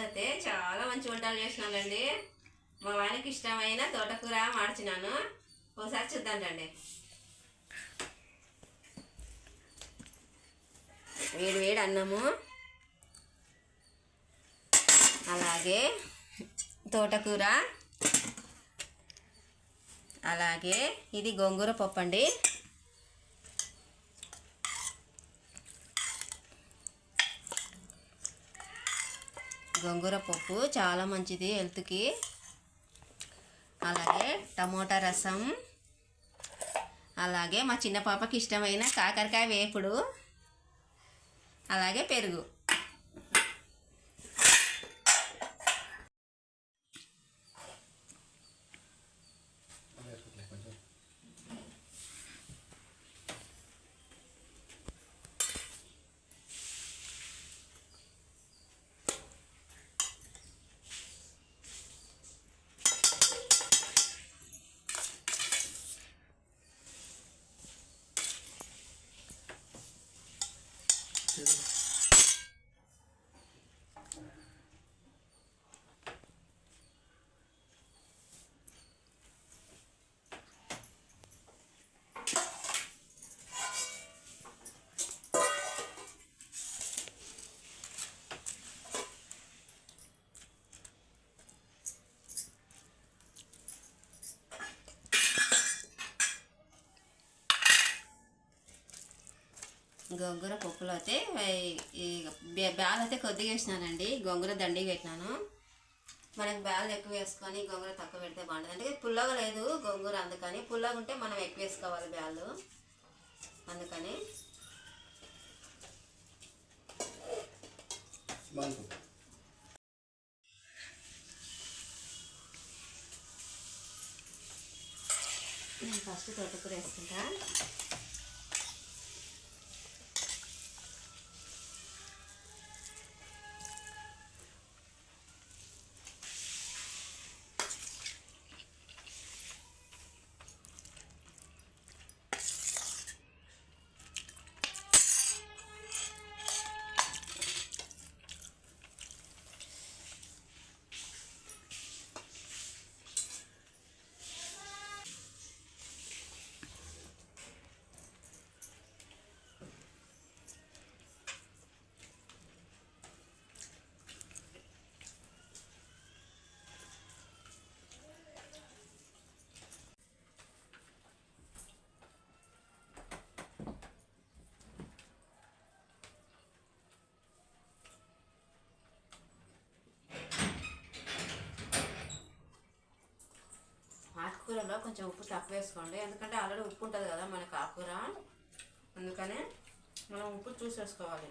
ఈరోజు అయితే చాలా మంచి వంటలు చేసినానండి మా వారికి ఇష్టమైన తోటకూర మార్చినాను. ఒకసారి చూద్దాం రండి. వేడి వేడి అన్నము. అలాగే తోటకూర. అలాగే ఇది గోంగూర పప్పు అండి. గోంగూర పప్పు చాలా మంచిది హెల్త్కి. అలాగే టమోటా రసం. అలాగే మా చిన్న పాపకి ఇష్టమైన కాకరకాయ వేపుడు. అలాగే పెరుగు. గోంగూర పప్పులో అయితే బ్యాల్ అయితే కొద్దిగా వేసినానండి. గోంగూర దండిగా పెట్టినాను. మనకి బ్యాల్ ఎక్కువ వేసుకొని గోంగూర తక్కువ పెడితే బాగుంటుంది. అంటే పుల్లగా లేదు గోంగూర అందుకని. పుల్లగా ఉంటే మనం ఎక్కువ వేసుకోవాలి బ్యాలు అందుకని. నేను ఫస్ట్ తోటకూర వేసుకుంటా. ఆకుకూరలో కొంచెం ఉప్పు తక్కువ వేసుకోండి ఎందుకంటే ఆల్రెడీ ఉప్పు ఉంటుంది కదా మనకు ఆకుకూర అందుకనే మనం ఉప్పు చూసేసుకోవాలి.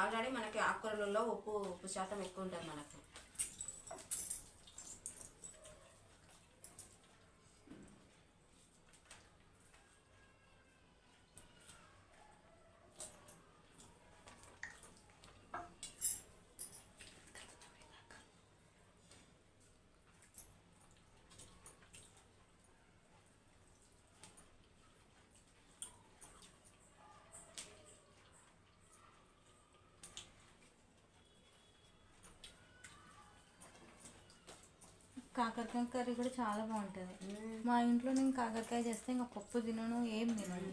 ఆల్రెడీ మనకి ఆకుకూరలలో ఉప్పు ఉప్పు శాతం ఎక్కువ ఉంటుంది మనకు. కాకరకాయ కర్రీ కూడా చాలా బాగుంటుంది. మా ఇంట్లో నేను కాకరకాయ చేస్తే ఇంకా పప్పు తినను ఏం తినను.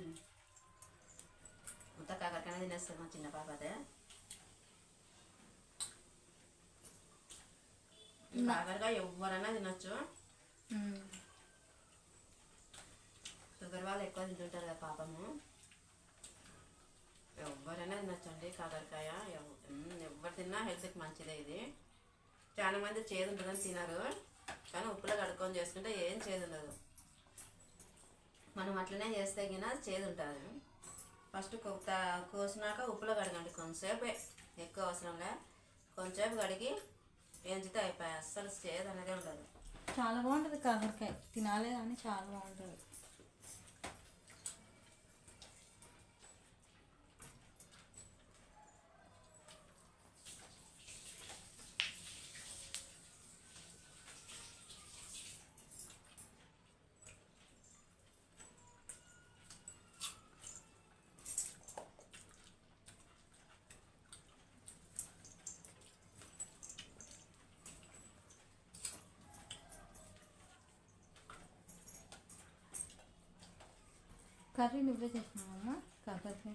అంతా కాకరకాయ తినేస్తాం మా చిన్న పాప అదే కాకరకాయ ఎవరైనా తినొచ్చు. షుగర్ వాళ్ళు ఎక్కువ తింటుంటారు కదా పాపము. ఎవరైనా తినొచ్చు అండి కాకరకాయ. ఎవరు తిన్నా హెల్త్కి మంచిదే ఇది. చాలా మంది చేదు ఉంటుందని తినరు. కానీ ఉప్పులో కడుక్కొని చేసుకుంటే ఏం చేదు ఉండదు. మనం అట్లనే చేస్తే గిన చేదు ఉంటుంది. ఫస్ట్ కొత్త కోసినాక ఉప్పులో కడగండి. కొంతసేపే ఎక్కువ అవసరంగా కొంచెంసేపు కడిగి ఎంచితే అయిపోయాయి అస్సలు చేదు అనేది ఉండదు. చాలా బాగుంటుంది కాకరకాయ. తినాలే కానీ చాలా బాగుంటుంది. కర్రీ నువ్వే చేసినావమ్మా కాకరకాయ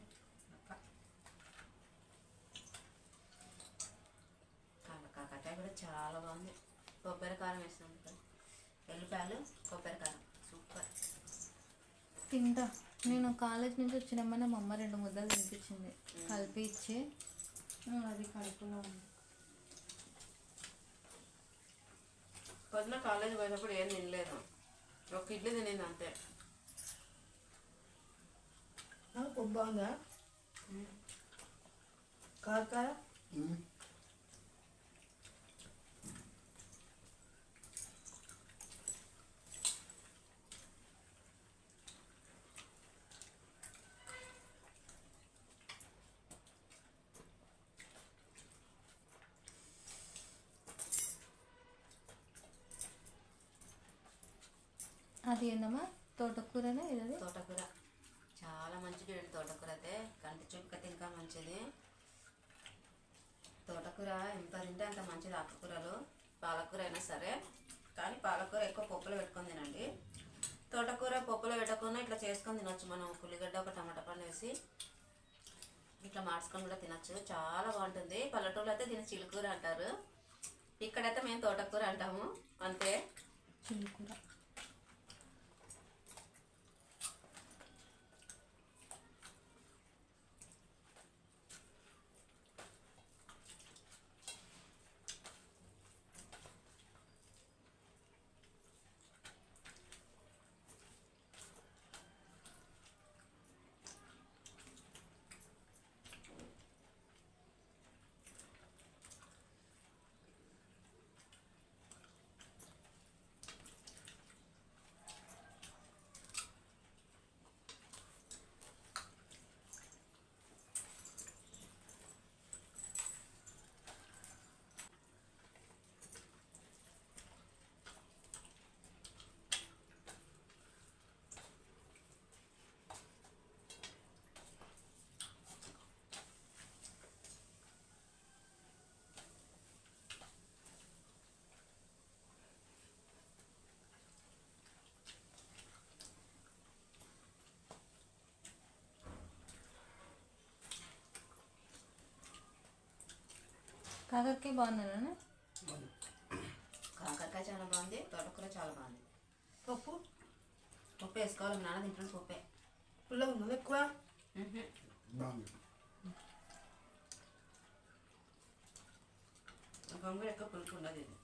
కాక- కాకరకాయ కూడా చాలా బాగుంది. కొబ్బరి కారం వేసినాం కదా. ఎల్లిపాయలు కొబ్బరి కారం. సూపర్. తింటా. నేను కాలేజ్ నుంచి వచ్చినమ్మనే మా అమ్మ రెండు ముద్దలు తినిపించింది. కలిపి ఇచ్చి. "ఉమ్, అది కడుపులో ఉంది. పొద్దున కాలేజ్ పోయినప్పుడు ఏం తినలేదు. ఒక ఇడ్లీ తినింది అంతే. నాకు బాగుందా కాకర అది ఏందమ్మా తోటకూరనే ఇది తోటకూర చాలా మంచిది చూడండి తోటకూర అయితే కంటి చూపుకైతే ఇంకా మంచిది. తోటకూర ఎంత తింటే అంత మంచిది ఆకుకూరలు. పాలకూర అయినా సరే కానీ పాలకూర ఎక్కువ పప్పులో పెట్టుకొని తినండి. తోటకూర పప్పులో పెట్టకుండా ఇట్లా చేసుకొని తినొచ్చు మనం. ఉల్లిగడ్డ ఒక టమాటా పండు వేసి ఇట్లా మార్చుకొని కూడా తినచ్చు. చాలా బాగుంటుంది. పల్లెటూరులో అయితే దీన్ని చిలుకూర అంటారు. ఇక్కడైతే మేము తోటకూర అంటాము. అంతే. చిలుకూర. కాకరకాయ బాగుందా కాకరకాయ చాలా బాగుంది తోటకూర చాలా బాగుంది. పప్పు? పప్పు వేసుకోవాలి మీ నాన్న తింటున్న పప్పే. పుల్లగా ఉన్నది ఎక్కువ? బాగుంది. గంగులు ఎక్కువ పులుపు ఉండదు ఇది.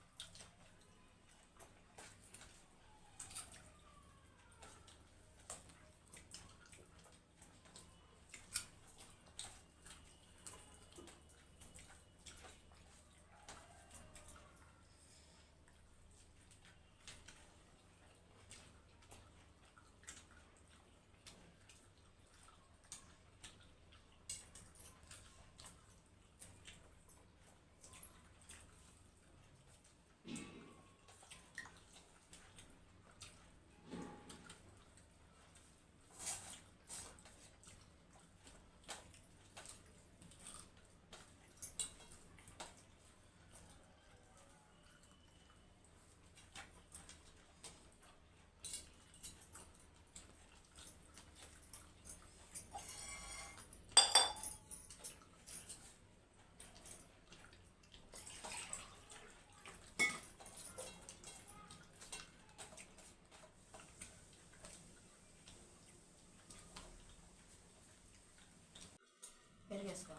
పెరుగు వేసుకో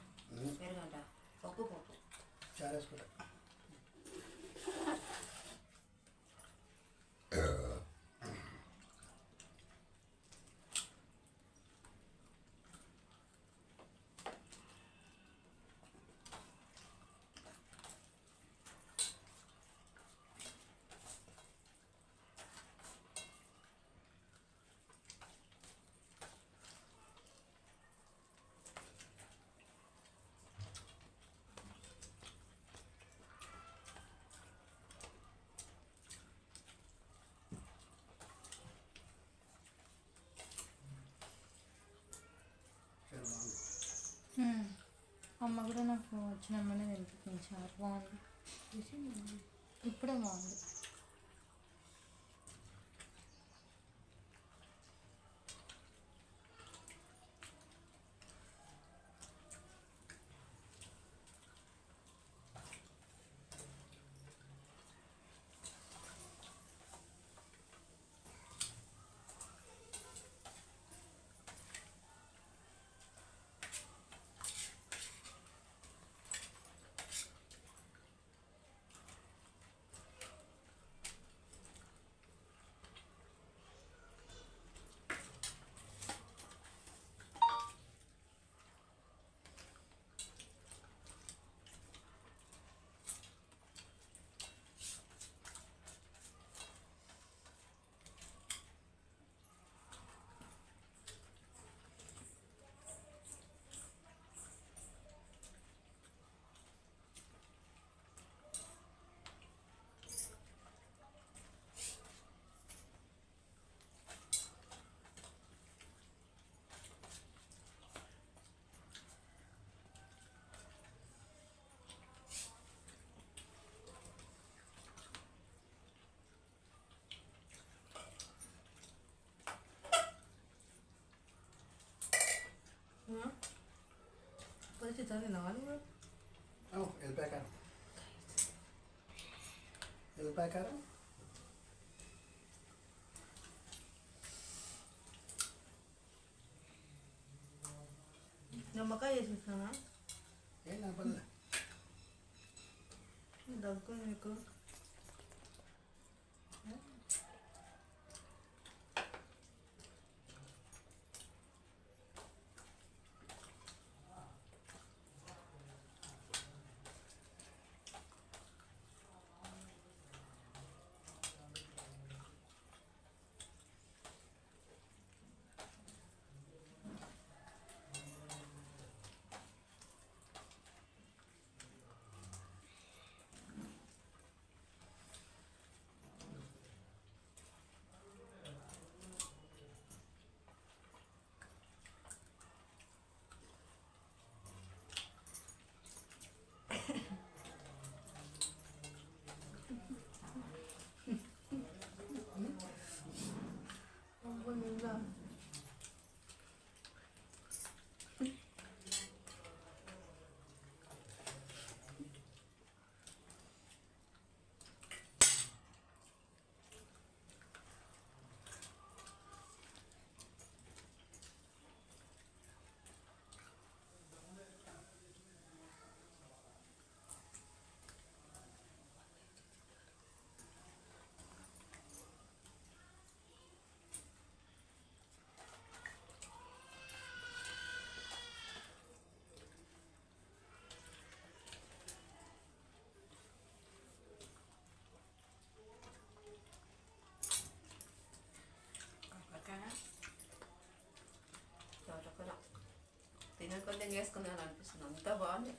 పెరుగు అంట పప్పు. పప్పు చారేసుకుంటా చాలా బాగుంది మ్మ్. అమ్మ కూడా నాకు వచ్చినమ్మనే తినిపించింది చాలా బాగుంది. ఇప్పుడే బాగుంది. పచ్చిమిర్చి చదివినావా నువ్వు వెళ్ళిపోయా కారం వెళ్ళిపోయా కారం నిమ్మకాయ వేసేసానా ఏం నా పర్లే దగ్గు నీకు కొద్దిగా వేసుకుందాం అనిపిస్తుంది అంత బాగుంది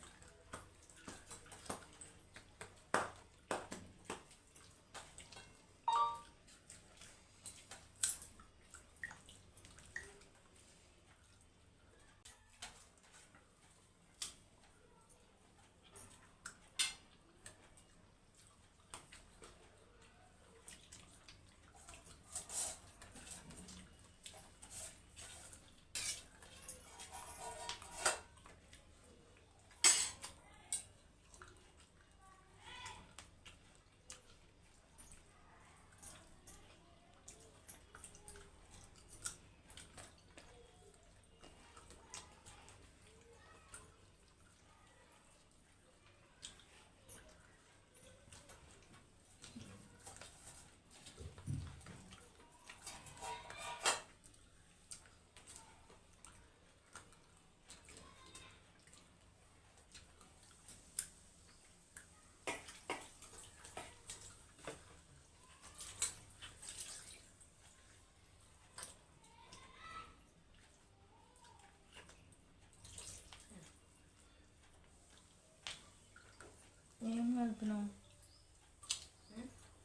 ఏం కలిపినావు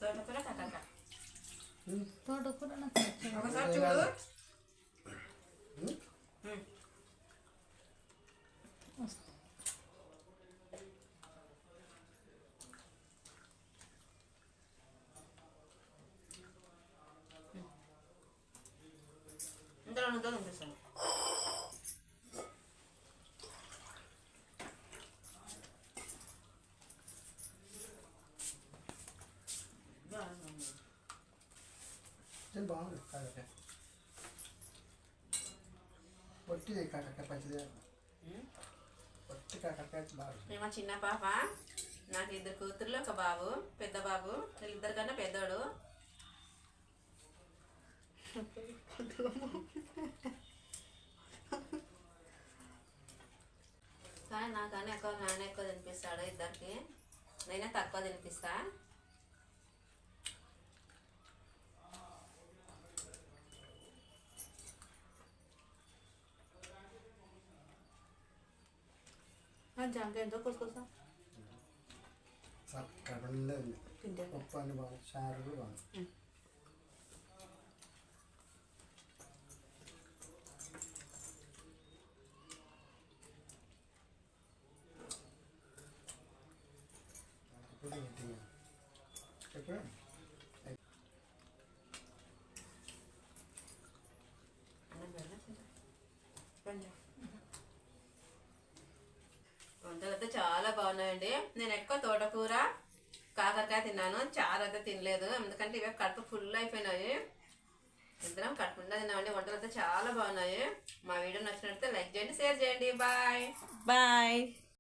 తోటకూర తోటకూర నాకు నచ్చదు. ఒకసారి చూడు ఉమ్. ఉమ్. ఇందులో నువ్వు పంపిస్తాను బాగుంది ఇది బాగుంది కాకరకాయ. పొట్టి కాకరకాయ పచ్చిది పొట్టి కాకరకాయ బాగుంది మేము చిన్న పాప నాకు ఇద్దరు కూతుర్లు ఒక బాబు పెద్ద బాబు వీళ్ళిద్దరు కన్నా పెద్దోడు. కానీ నాకన్నా ఎక్కువ నాన్న ఎక్కువ తినిపిస్తాడు ఇద్దరికి. నేనే తక్కువ తినిపిస్తా. జాంకాయ ఎంతో కోసుకొస్తా కడుపు నిండా ఉంది తింటే ఉప్పు అన్ని బాగుంది చారు కూడా బాగుంది ఇప్పుడు ఏంటి? ఎప్పుడు? కొంచెం వంటలు అయితే చాలా బాగున్నాయండి. నేను ఎక్కువ తోటకూర కాకరకాయ తిన్నాను. చారు అయితే తినలేదు. ఎందుకంటే ఇవే కడుపు ఫుల్ అయిపోయినాయి. ఇద్దరం కడుపుండా తిన్నామండి. వంటలు అయితే చాలా బాగున్నాయి. మా వీడియో నచ్చినట్లయితే లైక్ చేయండి షేర్ చేయండి. బాయ్. బాయ్.